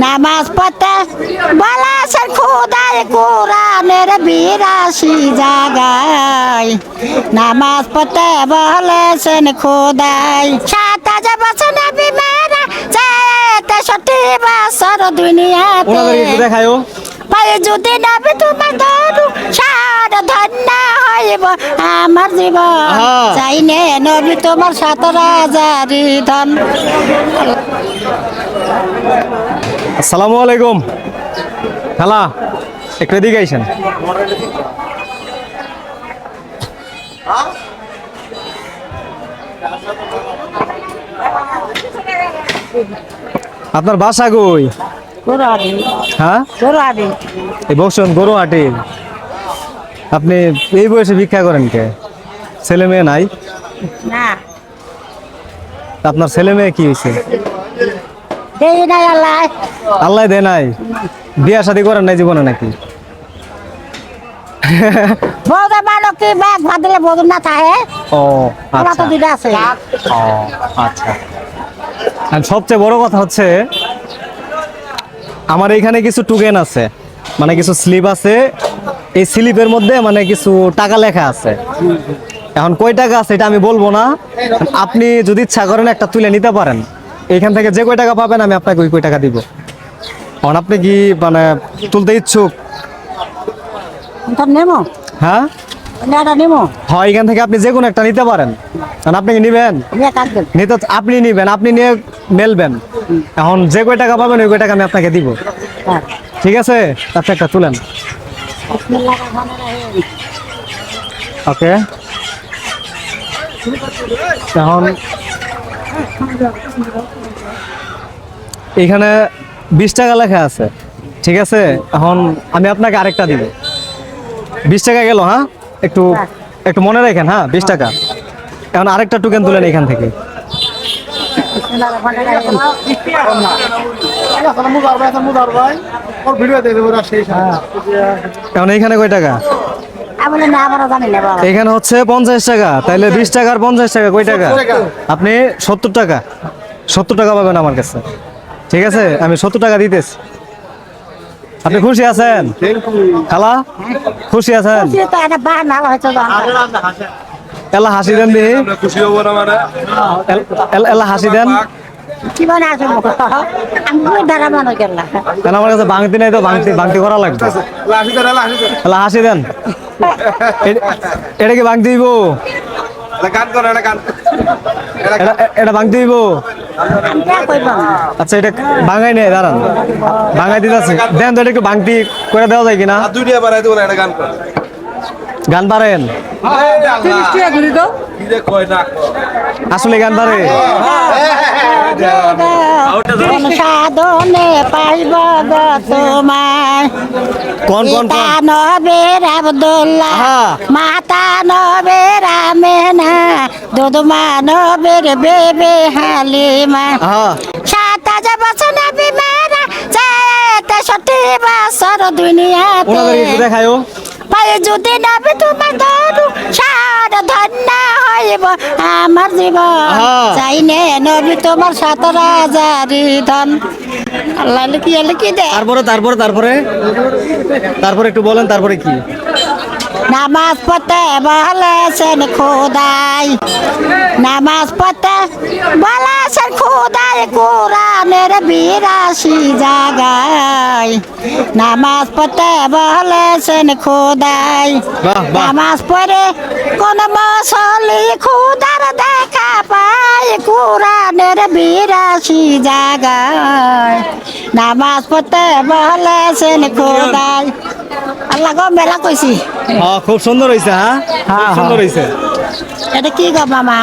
নামাজ পড়তে বলেছেন খুদাই কোরআনের বিরাশি জায়গায়। নামাজ পড়তে বলেছেন খোদাই। সাত হাজার বছর নবী মেরা তেষট্টি বছর দুনিয়াতে। দেখায়ও। যদি নবী তোমার দরু সার ধন্য হইব আমার জীবন আহা। চাই নে নবী তোমার সতেরো হাজারি ধন। আসসালামু আলাইকুম। খালা একটু এদিকে আইসেন। আপনার বাসা কই? হ্যাঁ? এই বসুন গরু হাটে আপনি এই বয়সে ভিক্ষা করেন কে? ছেলে মেয়ে নাই? আপনার ছেলে মেয়ে কি হয়েছে দেই নাই আল্লাহ। আল্লাহ দে নাই। বিয়া শাদি করেন নাই জীবনে নাকি? বউদা মানো কি ব্যাগ ভাদলে বউদা না থাকে ও আচ্ছা। তো দুইটা আছে। ও আচ্ছা। আর সবচেয়ে বড় কথা হচ্ছে আমার এখানে কিছু টুকেন আছে। মানে কিছু স্লিপ আছে। এই স্লিপের মধ্যে মানে কিছু টাকা লেখা আছে। এখন কয় টাকা আছে এটা আমি বলব না। আপনি যদি ইচ্ছা করেন একটা তুলে নিতে পারেন। এখান থেকে যে কয় টাকা পাবেন আমি আপনাকে ওই কয় টাকা দিব। এখন আপনি কি মানে তুলতে ইচ্ছুক? হ্যাঁ? হয় এখান থেকে আপনি যে কোনো একটা নিতে পারেন। কারণ আপনি নিবেন? নিতে আপনি নিবেন আপনি নিয়ে মেলবেন। এখন যে কয় টাকা পাবেন ওই কয় টাকা আমি আপনাকে দিব। হ্যাঁ। ঠিক আছে? আপনি একটা তুলেন। ওকে। এখন এখানে বিশ টাকা লেখা আছে। ঠিক আছে? এখন আমি আপনাকে আরেকটা দিব। বিশ টাকা গেল হ্যাঁ? একটু একটু মনে রাখেন হ্যাঁ? বিশ টাকা। এখন আরেকটা টোকেন তুলেন এখান থেকে। এখন এইখানে কয় টাকা? এখানে হচ্ছে পঞ্চাশ টাকা তাইলে বিশ টাকার পঞ্চাশ টাকা কয় টাকা? আপনি সত্তর টাকা সত্তর টাকা পাবেন আমার কাছে। ঠিক আছে? আমি সত্তর টাকা দিতেছি। আপনি খুশি আছেন? খালা খুশি আছেন? এলা হাসি দেন না মানে। এল- হাসি দেন। কেন আমার কাছে ভাঙতি নাই তো? ভাঙতি ভাঙতি করা লাগবে। দেন। এলা হাসি দেন। এটা কি ভাঙতি দিব? এটা গান করে এটা গান এটা এটা এটা ভাঙতি দিব? আমি কে কইব আচ্ছা এটা ভাঙাই নেই দাঁড়ান। ভাঙাই দিতে আছে দেন তো এটা একটু ভাঙতি করে দেওয়া যায় কিনা? দুইটা বাড়াই দেবো এটা গান করে। গান পারেন? আসলে গান পারে? কোন সাধনে পাইব তোমায়। কোন কোন নবের আবদুল্লাহ আহা। মাতা নবের আমেনা দুধমা নবের বেবে হালিমা। হ্যাঁ। সাত হাজার বছর নবী মেরা তেষট্টি বছর দুনিয়াতে। ওনাদের একটু যদি নবী তোমার দরু সার ধন্য হইব আমার জীবন। আহা। চাই নে নবী তোমার সতেরো হাজারি ধন। আল্লাহ লিখি লিখি দে। তারপরে তারপরে তারপরে? তারপরে একটু বলেন তারপরে কি? নামাজ পড়তে বলেছেন খোদাই। নামাজ পড়তে বলেছেন খোদাই কোরআনের বিরাশি জায়গায়। নামাজ পড়তে বলেছেন খোদাই। নামাজ পড়ে কোন দেখা পায় কোরআনের বিরাশি জাগায়। নামাজ পড়তে বলেছেন খোদাই। আল্লাহ গো মেলা কইছি। হ্যাঁ খুব সুন্দর হয়েছে হ্যাঁ? খুব সুন্দর হয়েছে এটা কি গো মামা?